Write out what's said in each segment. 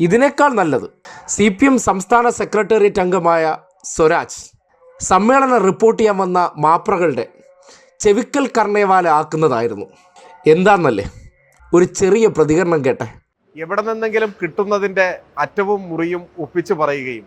ഇതിനേക്കാൾ നല്ലത് C P M സംസ്ഥാന സെക്രട്ടേറിയറ്റ് അംഗമായ സ്വരാജ് സമ്മേളനം റിപ്പോർട്ട് ചെയ്യാൻ വന്ന മാപ്രകളുടെ ചെവിക്കൽ കർണയവാല ആക്കുന്നതായിരുന്നു. എന്താന്നല്ലേ? ഒരു ചെറിയ പ്രതികരണം കേട്ടെ. എവിടെ നിന്നെങ്കിലും കിട്ടുന്നതിന്റെ അറ്റവും മുറിയും ഒപ്പിച്ചു പറയുകയും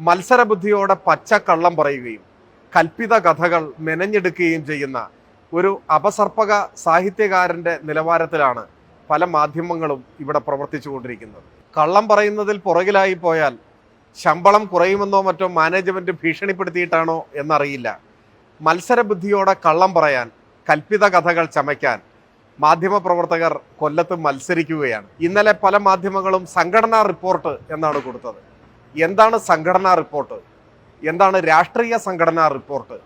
മത്സരബുദ്ധിയോടെ പച്ചക്കള്ളം കള്ളം പറയുകയും കൽപ്പിത കഥകൾ മെനഞ്ഞെടുക്കുകയും ചെയ്യുന്ന ഒരു അപസർപ്പക സാഹിത്യകാരന്റെ നിലവാരത്തിലാണ് പല മാധ്യമങ്ങളും ഇവിടെ പ്രവർത്തിച്ചു കൊണ്ടിരിക്കുന്നത് കള്ളം പറയുന്നതിൽ പുറകിലായി പോയാൽ ശമ്പളം കുറയുമെന്നോ മറ്റോ മാനേജ്മെന്റ് ഭീഷണിപ്പെടുത്തിയിട്ടാണോ എന്നറിയില്ല. മത്സരബുദ്ധിയോടെ കള്ളം പറയാൻ കൽപ്പിത കഥകൾ ചമയ്ക്കാൻ മാധ്യമപ്രവർത്തകർ കൊല്ലത്ത് മത്സരിക്കുകയാണ്. ഇന്നലെ പല മാധ്യമങ്ങളും സംഘടനാ റിപ്പോർട്ട് എന്നാണ് കൊടുത്തത്. എന്താണ് സംഘടനാ റിപ്പോർട്ട്? എന്താണ് രാഷ്ട്രീയ സംഘടനാ റിപ്പോർട്ട്?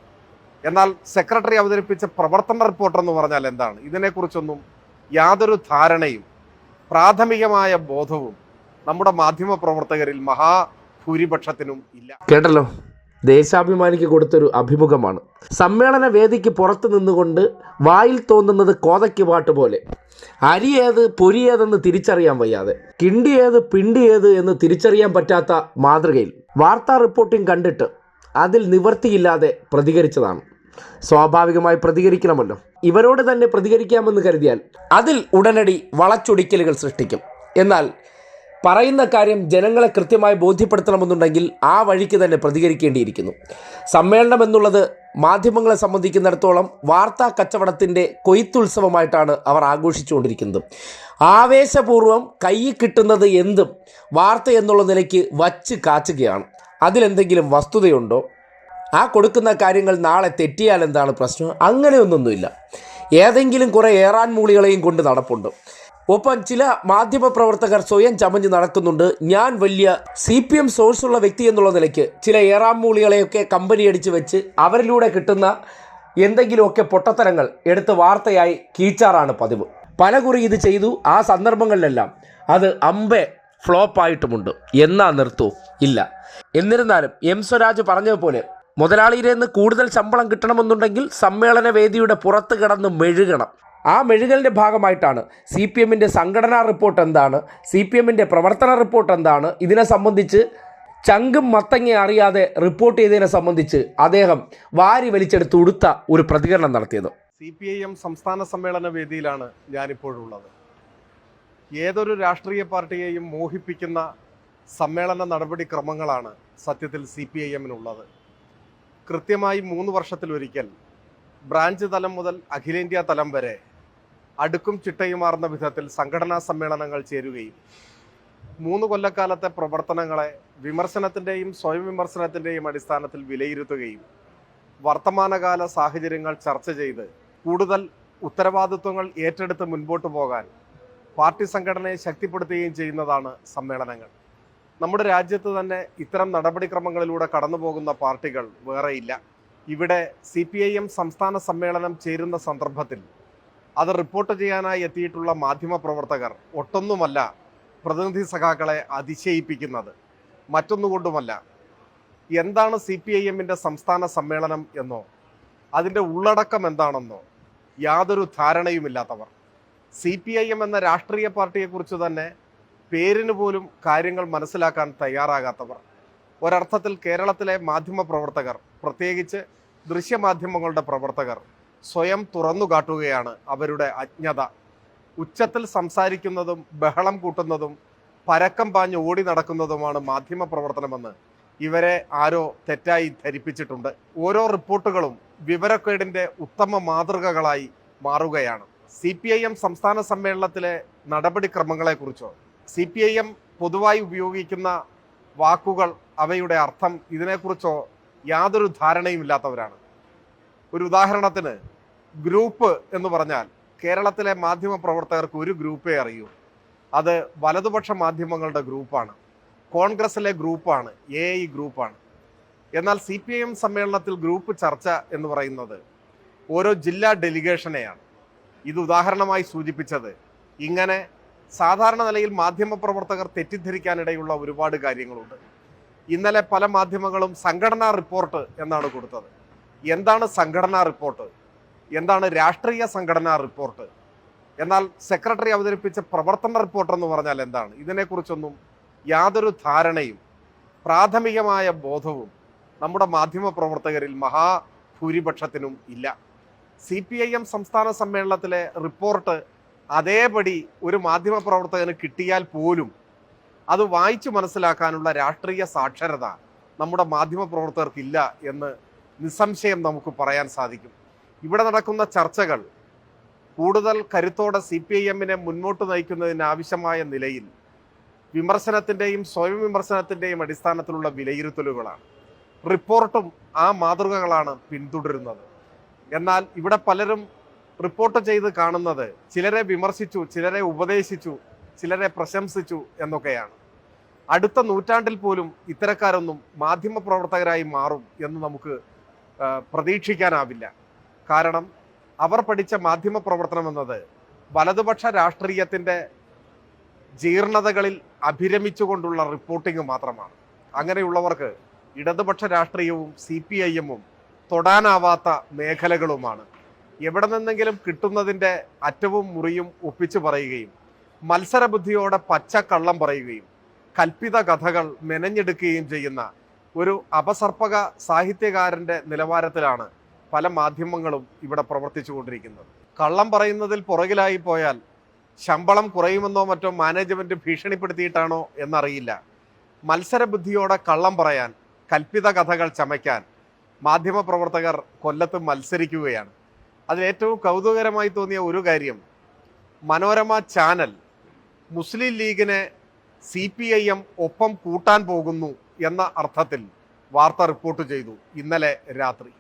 എന്നാൽ സെക്രട്ടറി അവതരിപ്പിച്ച പ്രവർത്തന റിപ്പോർട്ട് എന്ന് പറഞ്ഞാൽ എന്താണ്? ഇതിനെക്കുറിച്ചൊന്നും യാതൊരു ധാരണയും പ്രാഥമികമായ ബോധവും നമ്മുടെ മാധ്യമ പ്രവർത്തകരിൽ മഹാഭൂരിപക്ഷത്തിനും ഇല്ല. കേട്ടല്ലോ? ദേശാഭിമാനിക്ക് കൊടുത്തൊരു അഭിമുഖമാണ്. സമ്മേളന വേദിക്ക് പുറത്ത് നിന്നുകൊണ്ട് വായിൽ തോന്നുന്നത് കോതയ്ക്ക് പാട്ട് പോലെ. അരി ഏത് പൊരി ഏതെന്ന് തിരിച്ചറിയാൻ വയ്യാതെ. കിണ്ടി ഏത് പിണ്ടി ഏത് എന്ന് തിരിച്ചറിയാൻ പറ്റാത്ത മാതൃകയിൽ. വാർത്താ റിപ്പോർട്ടിംഗ് കണ്ടിട്ട് അതിൽ നിവർത്തിയില്ലാതെ പ്രതികരിച്ചതാണ്. സ്വാഭാവികമായി പ്രതികരിക്കണമല്ലോ. ഇവരോട് തന്നെ പ്രതികരിക്കാമെന്ന് കരുതിയാൽ അതിൽ ഉടനടി വളച്ചൊടിക്കലുകൾ സൃഷ്ടിക്കും. എന്നാൽ പറയുന്ന കാര്യം ജനങ്ങളെ കൃത്യമായി ബോധ്യപ്പെടുത്തണമെന്നുണ്ടെങ്കിൽ ആ വഴിക്ക് തന്നെ പ്രതികരിക്കേണ്ടിയിരിക്കുന്നു. സമ്മേളനം എന്നുള്ളത് മാധ്യമങ്ങളെ സംബന്ധിക്കുന്നിടത്തോളം വാർത്താ കച്ചവടത്തിന്റെ കൊയ്ത്തുത്സവമായിട്ടാണ് അവർ ആഘോഷിച്ചുകൊണ്ടിരിക്കുന്നത്. ആവേശപൂർവം കൈ കിട്ടുന്നത് എന്തും വാർത്ത എന്നുള്ള നിലയ്ക്ക് വച്ച് കാച്ചുകയാണ്. അതിലെന്തെങ്കിലും വസ്തുതയുണ്ടോ? ആ കൊടുക്കുന്ന കാര്യങ്ങൾ നാളെ തെറ്റിയാൽ എന്താണ് പ്രശ്നം? അങ്ങനെയൊന്നൊന്നുമില്ല. ഏതെങ്കിലും കുറേ ഏറാൻ മൂളികളെയും കൊണ്ട് നടപ്പുണ്ട്. ഒപ്പം ചില മാധ്യമപ്രവർത്തകർ സ്വയം ചമഞ്ഞ് നടക്കുന്നുണ്ട്. ഞാൻ വലിയ സി പി എം സോഴ്സുള്ള വ്യക്തി എന്നുള്ള നിലയ്ക്ക് ചില ഏറാമൂളികളെയൊക്കെ കമ്പനി അടിച്ച് വെച്ച് അവരിലൂടെ കിട്ടുന്ന എന്തെങ്കിലുമൊക്കെ പൊട്ടത്തരങ്ങൾ എടുത്ത് വാർത്തയായി കീച്ചാറാണ് പതിവ്. പലകുറി ഇത് ചെയ്തു. ആ സന്ദർഭങ്ങളിലെല്ലാം അത് അമ്പെ ഫ്ലോപ്പായിട്ടുമുണ്ട്. എന്നാ നിർത്തു. ഇല്ല. എന്നിരുന്നാലും എം സ്വരാജ് പറഞ്ഞതുപോലെ മുതലാളിയിൽ നിന്ന് കൂടുതൽ ശമ്പളം കിട്ടണമെന്നുണ്ടെങ്കിൽ സമ്മേളന വേദിയുടെ പുറത്ത് കിടന്ന് മെഴുകണം. ആ മെഴുകലിന്റെ ഭാഗമായിട്ടാണ് സി പി എമ്മിന്റെ സംഘടനാ റിപ്പോർട്ട് എന്താണ് സി പി എമ്മിന്റെ പ്രവർത്തന റിപ്പോർട്ട് എന്താണ് ഇതിനെ സംബന്ധിച്ച് ചങ്കും മത്തങ്ങ അറിയാതെ റിപ്പോർട്ട് ചെയ്തതിനെ സംബന്ധിച്ച് അദ്ദേഹം വാരി വലിച്ചെടുത്ത് ഉടുത്ത ഒരു പ്രതികരണം നടത്തിയത്. സി പി ഐ എം സംസ്ഥാന സമ്മേളന വേദിയിലാണ് ഞാനിപ്പോഴുള്ളത്. ഏതൊരു രാഷ്ട്രീയ പാർട്ടിയെയും മോഹിപ്പിക്കുന്ന സമ്മേളന നടപടിക്രമങ്ങളാണ് സത്യത്തിൽ സി പി ഐ എമ്മിനുള്ളത്. കൃത്യമായി മൂന്ന് വർഷത്തിലൊരിക്കൽ ബ്രാഞ്ച് തലം മുതൽ അഖിലേന്ത്യാ തലം വരെ അടുക്കും ചിട്ടയുമാർന്ന വിധത്തിൽ സംഘടനാ സമ്മേളനങ്ങൾ ചേരുകയും മൂന്ന് കൊല്ലക്കാലത്തെ പ്രവർത്തനങ്ങളെ വിമർശനത്തിന്റെയും സ്വയം വിമർശനത്തിന്റെയും അടിസ്ഥാനത്തിൽ വിലയിരുത്തുകയും വർത്തമാനകാല സാഹചര്യങ്ങൾ ചർച്ച ചെയ്ത് കൂടുതൽ ഉത്തരവാദിത്വങ്ങൾ ഏറ്റെടുത്ത് മുൻപോട്ട് പോകാൻ പാർട്ടി സംഘടനയെ ശക്തിപ്പെടുത്തുകയും ചെയ്യുന്നതാണ് സമ്മേളനങ്ങൾ. നമ്മുടെ രാജ്യത്ത് തന്നെ ഇത്തരം നടപടിക്രമങ്ങളിലൂടെ കടന്നു പോകുന്ന പാർട്ടികൾ വേറെയില്ല. ഇവിടെ സി സംസ്ഥാന സമ്മേളനം ചേരുന്ന സന്ദർഭത്തിൽ അത് റിപ്പോർട്ട് ചെയ്യാനായി എത്തിയിട്ടുള്ള മാധ്യമ പ്രവർത്തകർ ഒട്ടൊന്നുമല്ല പ്രതിനിധി സഖാക്കളെ അതിശയിപ്പിക്കുന്നത്. മറ്റൊന്നുകൊണ്ടുമല്ല എന്താണ് സി പി ഐ എമ്മിന്റെ സംസ്ഥാന സമ്മേളനം എന്നോ അതിന്റെ ഉള്ളടക്കം എന്താണെന്നോ യാതൊരു ധാരണയുമില്ലാത്തവർ. സി പി ഐ എം എന്ന രാഷ്ട്രീയ പാർട്ടിയെക്കുറിച്ച് തന്നെ പേരിന് പോലും കാര്യങ്ങൾ മനസ്സിലാക്കാൻ തയ്യാറാകാത്തവർ. ഒരർത്ഥത്തിൽ കേരളത്തിലെ മാധ്യമ പ്രവർത്തകർ പ്രത്യേകിച്ച് ദൃശ്യമാധ്യമങ്ങളുടെ പ്രവർത്തകർ സ്വയം തുറന്നു കാട്ടുകയാണ് അവരുടെ അജ്ഞത. ഉച്ചത്തിൽ സംസാരിക്കുന്നതും ബഹളം കൂട്ടുന്നതും പരക്കം പാഞ്ഞ് ഓടി നടക്കുന്നതുമാണ് മാധ്യമ പ്രവർത്തനമെന്ന് ഇവരെ ആരോ തെറ്റായി ധരിപ്പിച്ചിട്ടുണ്ട്. ഓരോ റിപ്പോർട്ടുകളും വിവരക്കേടിന്റെ ഉത്തമ മാതൃകകളായി മാറുകയാണ്. സി പി ഐ എം സംസ്ഥാന സമ്മേളനത്തിലെ നടപടിക്രമങ്ങളെക്കുറിച്ചോ സി പി ഐ എം പൊതുവായി ഉപയോഗിക്കുന്ന വാക്കുകൾ അവയുടെ അർത്ഥം ഇതിനെക്കുറിച്ചോ യാതൊരു ധാരണയുമില്ലാത്തവരാണ്. ഒരു ഉദാഹരണത്തിന് ഗ്രൂപ്പ് എന്ന് പറഞ്ഞാൽ കേരളത്തിലെ മാധ്യമ പ്രവർത്തകർക്ക് ഒരു ഗ്രൂപ്പേ അറിയൂ. അത് വലതുപക്ഷ മാധ്യമങ്ങളുടെ ഗ്രൂപ്പാണ്. കോൺഗ്രസിലെ ഗ്രൂപ്പാണ്. എ ഐ ഗ്രൂപ്പാണ്. എന്നാൽ സി പി ഐ എം സമ്മേളനത്തിൽ ഗ്രൂപ്പ് ചർച്ച എന്ന് പറയുന്നത് ഓരോ ജില്ലാ ഡെലിഗേഷനെയാണ്. ഇത് ഉദാഹരണമായി സൂചിപ്പിച്ചത് ഇങ്ങനെ സാധാരണ നിലയിൽ മാധ്യമ പ്രവർത്തകർ തെറ്റിദ്ധരിക്കാനിടയുള്ള ഒരുപാട് കാര്യങ്ങളുണ്ട്. ഇന്നലെ പല മാധ്യമങ്ങളും സംഘടനാ റിപ്പോർട്ട് എന്നാണ് കൊടുത്തത്. എന്താണ് സംഘടനാ റിപ്പോർട്ട്? എന്താണ് രാഷ്ട്രീയ സംഘടനാ റിപ്പോർട്ട്? എന്നാൽ സെക്രട്ടറി അവതരിപ്പിച്ച പ്രവർത്തന റിപ്പോർട്ട് എന്ന് പറഞ്ഞാൽ എന്താണ്? ഇതിനെക്കുറിച്ചൊന്നും യാതൊരു ധാരണയും പ്രാഥമികമായ ബോധവും നമ്മുടെ മാധ്യമ പ്രവർത്തകരിൽ മഹാഭൂരിപക്ഷത്തിനും ഇല്ല. സി പി ഐ എം സംസ്ഥാന സമ്മേളനത്തിലെ റിപ്പോർട്ട് അതേപടി ഒരു മാധ്യമ പ്രവർത്തകന് കിട്ടിയാൽ പോലും അത് വായിച്ചു മനസ്സിലാക്കാനുള്ള രാഷ്ട്രീയ സാക്ഷരത നമ്മുടെ മാധ്യമ പ്രവർത്തകർക്കില്ല എന്ന് നിസ്സംശയം നമുക്ക് പറയാൻ സാധിക്കും. ഇവിടെ നടക്കുന്ന ചർച്ചകൾ കൂടുതൽ കരുത്തോടെ സി പി ഐ എമ്മിനെ മുന്നോട്ട് നയിക്കുന്നതിന് ആവശ്യമായ നിലയിൽ വിമർശനത്തിന്റെയും സ്വയം വിമർശനത്തിന്റെയും അടിസ്ഥാനത്തിലുള്ള വിലയിരുത്തലുകളാണ്. റിപ്പോർട്ടും ആ മാതൃകകളാണ് പിന്തുടരുന്നത്. എന്നാൽ ഇവിടെ പലരും റിപ്പോർട്ട് ചെയ്ത് കാണുന്നത് ചിലരെ വിമർശിച്ചു ചിലരെ ഉപദേശിച്ചു ചിലരെ പ്രശംസിച്ചു എന്നൊക്കെയാണ്. അടുത്ത നൂറ്റാണ്ടിൽ പോലും ഇത്തരക്കാരൊന്നും മാധ്യമ പ്രവർത്തകരായി മാറും എന്ന് നമുക്ക് പ്രതീക്ഷിക്കാനാവില്ല. കാരണം അവർ പഠിച്ച മാധ്യമ പ്രവർത്തനം എന്നത് വലതുപക്ഷ രാഷ്ട്രീയത്തിന്റെ ജീർണതകളിൽ അഭിരമിച്ചുകൊണ്ടുള്ള റിപ്പോർട്ടിംഗ് മാത്രമാണ്. അങ്ങനെയുള്ളവർക്ക് ഇടതുപക്ഷ രാഷ്ട്രീയവും സി പി ഐ എമ്മും തൊടാനാവാത്ത മേഖലകളുമാണ്. എവിടെ നിന്നെങ്കിലും കിട്ടുന്നതിന്റെ അറ്റവും മുറിയും ഒപ്പിച്ചു പറയുകയും മത്സരബുദ്ധിയോടെ പച്ച കള്ളം പറയുകയും കൽപ്പിത കഥകൾ മെനഞ്ഞെടുക്കുകയും ചെയ്യുന്ന ഒരു അപസർപ്പക സാഹിത്യകാരന്റെ നിലവാരത്തിലാണ് പല മാധ്യമങ്ങളും ഇവിടെ പ്രവർത്തിച്ചു കൊണ്ടിരിക്കുന്നത് കള്ളം പറയുന്നതിൽ പുറകിലായി പോയാൽ ശമ്പളം കുറയുമെന്നോ മറ്റോ മാനേജ്മെന്റ് ഭീഷണിപ്പെടുത്തിയിട്ടാണോ എന്നറിയില്ല. മത്സരബുദ്ധിയോടെ കള്ളം പറയാൻ കൽപ്പിത കഥകൾ ചമയ്ക്കാൻ മാധ്യമപ്രവർത്തകർ കൊല്ലത്ത് മത്സരിക്കുകയാണ്. അതിൽ ഏറ്റവും കൗതുകകരമായി തോന്നിയ ഒരു കാര്യം മനോരമ ചാനൽ മുസ്ലിം ലീഗിനെ സി പി ഐ എം ഒപ്പം കൂട്ടാൻ പോകുന്നു എന്ന അർത്ഥത്തിൽ വാർത്ത റിപ്പോർട്ട് ചെയ്തു ഇന്നലെ രാത്രി.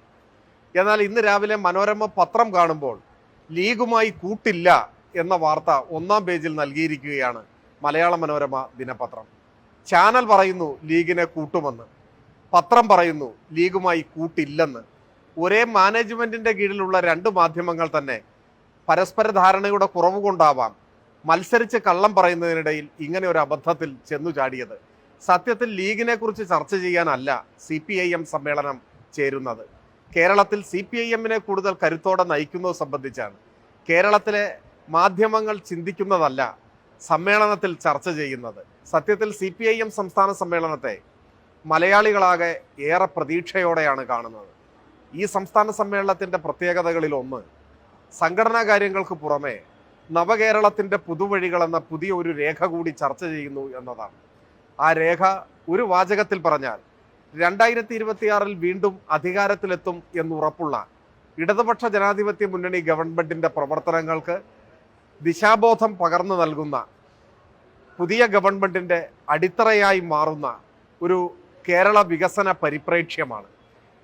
എന്നാൽ ഇന്ന് രാവിലെ മനോരമ പത്രം കാണുമ്പോൾ ലീഗുമായി കൂട്ടില്ല എന്ന വാർത്ത ഒന്നാം പേജിൽ നൽകിയിരിക്കുകയാണ് മലയാള മനോരമ ദിനപത്രം. ചാനൽ പറയുന്നു ലീഗിനെ കൂട്ടുമെന്ന്. പത്രം പറയുന്നു ലീഗുമായി കൂട്ടില്ലെന്ന്. ഒരേ മാനേജ്മെന്റിന്റെ കീഴിലുള്ള രണ്ട് മാധ്യമങ്ങൾ തന്നെ പരസ്പര ധാരണയുടെ കുറവ് കൊണ്ടാവാം മത്സരിച്ച് കള്ളം പറയുന്നതിനിടയിൽ ഇങ്ങനെ ഒരു അബദ്ധത്തിൽ ചെന്നു ചാടിയത്. സത്യത്തിൽ ലീഗിനെ കുറിച്ച് ചർച്ച ചെയ്യാനല്ല സി പി ഐ എം സമ്മേളനം ചേരുന്നത്. കേരളത്തിൽ സി പി ഐ എമ്മിനെ കൂടുതൽ കരുത്തോടെ നയിക്കുന്നത് സംബന്ധിച്ചാണ്. കേരളത്തിലെ മാധ്യമങ്ങൾ ചിന്തിക്കുന്നതല്ല സമ്മേളനത്തിൽ ചർച്ച ചെയ്യുന്നത്. സത്യത്തിൽ സി പി ഐ എം സംസ്ഥാന സമ്മേളനത്തെ മലയാളികളാകെ ഏറെ പ്രതീക്ഷയോടെയാണ് കാണുന്നത്. ഈ സംസ്ഥാന സമ്മേളനത്തിന്റെ പ്രത്യേകതകളിൽ ഒന്ന് സംഘടനാ കാര്യങ്ങൾക്ക് പുറമെ നവകേരളത്തിന്റെ പുതുവഴികൾ എന്ന പുതിയ ഒരു രേഖ കൂടി ചർച്ച ചെയ്യുന്നു എന്നതാണ്. ആ രേഖ ഒരു വാചകത്തിൽ പറഞ്ഞാൽ രണ്ടായിരത്തി ഇരുപത്തിയാറിൽ വീണ്ടും അധികാരത്തിലെത്തും എന്നുറപ്പുള്ള ഇടതുപക്ഷ ജനാധിപത്യ മുന്നണി ഗവൺമെന്റിന്റെ പ്രവർത്തനങ്ങൾക്ക് ദിശാബോധം പകർന്നു നൽകുന്ന പുതിയ ഗവൺമെന്റിന്റെ അടിത്തറയായി മാറുന്ന ഒരു കേരള വികസന പരിപ്രേക്ഷ്യമാണ്.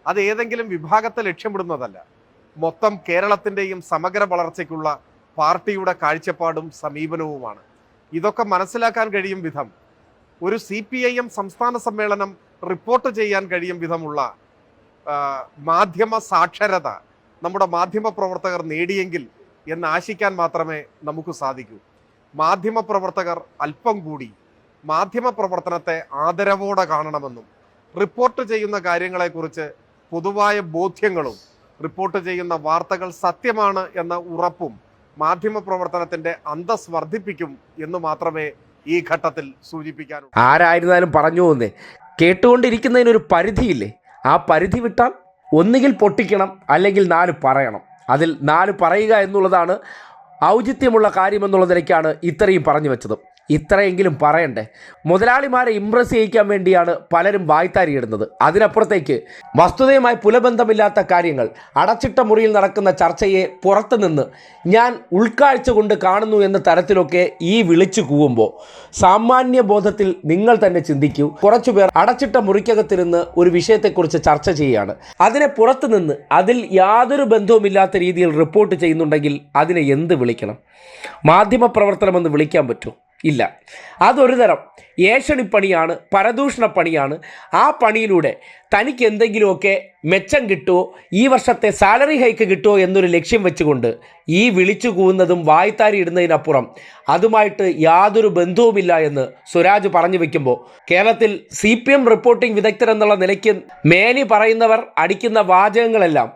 അത് ഏതെങ്കിലും വിഭാഗത്തെ ലക്ഷ്യമിടുന്നതല്ല. മൊത്തം കേരളത്തിന്റെയും സമഗ്ര വളർച്ചയ്ക്കുള്ള പാർട്ടിയുടെ കാഴ്ചപ്പാടും സമീപനവുമാണ്. ഇതൊക്കെ മനസ്സിലാക്കാൻ കഴിയും വിധം ഒരു സി പി ഐ എം സംസ്ഥാന സമ്മേളനം റിപ്പോർട്ട് ചെയ്യാൻ കഴിയും വിധമുള്ള മാധ്യമ സാക്ഷരത നമ്മുടെ മാധ്യമ പ്രവർത്തകർ നേടിയെങ്കിൽ എന്ന് ആശിക്കാൻ മാത്രമേ നമുക്ക് സാധിക്കൂ. മാധ്യമ പ്രവർത്തകർ അല്പം കൂടി മാധ്യമ പ്രവർത്തനത്തെ ആദരവോടെ കാണണമെന്നും റിപ്പോർട്ട് ചെയ്യുന്ന കാര്യങ്ങളെക്കുറിച്ച് പൊതുവായ ബോധ്യങ്ങളും റിപ്പോർട്ട് ചെയ്യുന്ന വാർത്തകൾ സത്യമാണ് എന്ന ഉറപ്പും മാധ്യമ പ്രവർത്തനത്തിന്റെ അന്തസ് വർദ്ധിപ്പിക്കും എന്ന് മാത്രമേ ഈ ഘട്ടത്തിൽ സൂചിപ്പിക്കാറുണ്ട് ആരായിരുന്നാലും പറഞ്ഞു പോകുന്നേ. കേട്ടുകൊണ്ടിരിക്കുന്നതിനൊരു പരിധിയില്ലേ? ആ പരിധി വിട്ടാൽ ഒന്നുകിൽ പൊട്ടിക്കണം അല്ലെങ്കിൽ നാല് പറയണം. അതിൽ നാല് പറയുക എന്നുള്ളതാണ് ഔചിത്യമുള്ള കാര്യമെന്നുള്ളതിലേക്കാണ് ഇത്രയും പറഞ്ഞു വെച്ചത്. ഇത്രയെങ്കിലും പറയണ്ടേ? മുതലാളിമാരെ ഇംപ്രസ് ചെയ്യിക്കാൻ വേണ്ടിയാണ് പലരും വായ്ത്താരിയിടുന്നത് അതിനപ്പുറത്തേക്ക് വസ്തുതയുമായി പുലബന്ധമില്ലാത്ത കാര്യങ്ങൾ അടച്ചിട്ട മുറിയിൽ നടക്കുന്ന ചർച്ചയെ പുറത്തുനിന്ന് ഞാൻ ഉൾക്കാഴ്ച കൊണ്ട് കാണുന്നു എന്ന തരത്തിലൊക്കെ ഈ വിളിച്ചു കൂവുമ്പോൾ സാമാന്യ ബോധത്തിൽ നിങ്ങൾ തന്നെ ചിന്തിക്കൂ. കുറച്ചുപേർ അടച്ചിട്ട മുറിക്കകത്തിരുന്ന് ഒരു വിഷയത്തെക്കുറിച്ച് ചർച്ച ചെയ്യുകയാണ്. അതിനെ പുറത്തുനിന്ന് അതിൽ യാതൊരു ബന്ധവുമില്ലാത്ത രീതിയിൽ റിപ്പോർട്ട് ചെയ്യുന്നുണ്ടെങ്കിൽ അതിനെ എന്ത് വിളിക്കണം? മാധ്യമപ്രവർത്തനമെന്ന് വിളിക്കാൻ പറ്റുമോ ഇല്ല. അതൊരു തരം ഏഷണിപ്പണിയാണ് പരദൂഷണപ്പണിയാണ്. ആ പണിയിലൂടെ തനിക്ക് എന്തെങ്കിലുമൊക്കെ മെച്ചം കിട്ടുമോ ഈ വർഷത്തെ സാലറി ഹൈക്ക് കിട്ടുമോ എന്നൊരു ലക്ഷ്യം വെച്ചുകൊണ്ട് ഈ വിളിച്ചു കൂവുന്നതും വായ്ത്താരി ഇടുന്നതിനപ്പുറം അതുമായിട്ട് യാതൊരു ബന്ധവുമില്ല എന്ന് സ്വരാജ് പറഞ്ഞു വെക്കുമ്പോൾ കേരളത്തിൽ സി പി എം റിപ്പോർട്ടിംഗ് നിലയ്ക്ക് മേനി പറയുന്നവർ അടിക്കുന്ന വാചകങ്ങളെല്ലാം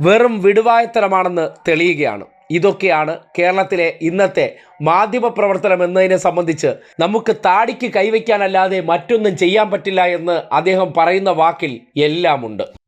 വെറും വിടുവായത്തരമാണെന്ന് തെളിയുകയാണ്. ഇതൊക്കെയാണ് കേരളത്തിലെ ഇന്നത്തെ മാധ്യമ പ്രവർത്തനം എന്നതിനെ സംബന്ധിച്ച് നമുക്ക് താടിക്ക് കൈവയ്ക്കാനല്ലാതെ മറ്റൊന്നും ചെയ്യാൻ പറ്റില്ല എന്ന് അദ്ദേഹം പറയുന്ന വാക്കിൽ എല്ലാമുണ്ട്.